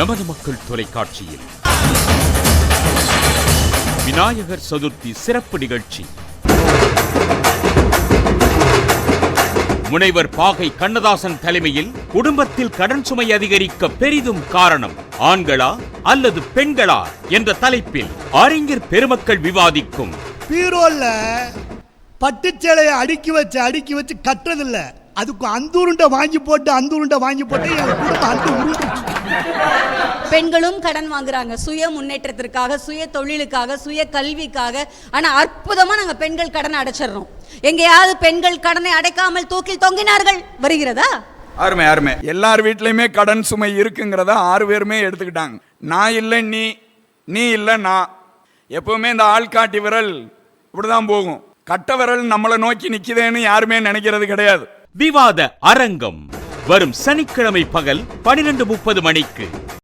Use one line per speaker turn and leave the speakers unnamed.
நமது மக்கள் தொலைக்காட்சியில். விநாயகர் சதுர்த்தி சிறப்பு நிகழ்ச்சி. முனைவர் பாகை கண்ணதாசன் தலைமையில் குடும்பத்தில் கடன் சுமை அதிகரிக்க பெரிதும் காரணம் ஆண்களா அல்லது பெண்களா என்ற தலைப்பில் அறிஞர் பெருமக்கள் விவாதிக்கும்.
பீரோல்ல பட்டுச்சேலையை அடுக்கி வச்சு அடுக்கி வச்சு கட்டுறதில்ல. அதுக்கு அந்துருண்டை வாங்கி போட்டு அந்துருண்டை வாங்கி போட்டு என் குடும்பம் அந்த உருண்டுச்சு
பெண்களும் கடன் வாங்குறாங்க. சுய முன்னேற்றத்திற்காக சுய தொழிலுக்காக சுய கல்விக்காக. ஆனா அற்புதமா நாங்க பெண்கள் கடனை அடைச்சிடுறோம். எங்கேயாவது பெண்கள் கடனை அடைக்காமல் தூக்கில் தொங்கினார்கள். வருகிறதா?
அருமை அருமை எல்லார் வீட்லயுமே கடன் சுமை இருக்குங்கிறத ஆறு பேருமே எடுத்துக்கிட்டாங்க. நான் இல்லை நீ நீ இல்லை நான். எப்பவுமே இந்த ஆள்காட்டி விரல் இப்படிதான் போகும். கட்ட விரல் நம்மளை நோக்கி நிக்குதேன்னு யாருமே நினைக்கிறது கிடையாது.
விவாத அரங்கம். வரும் சனிக்கிழமை பகல் பனிரெண்டு முப்பது மணிக்கு.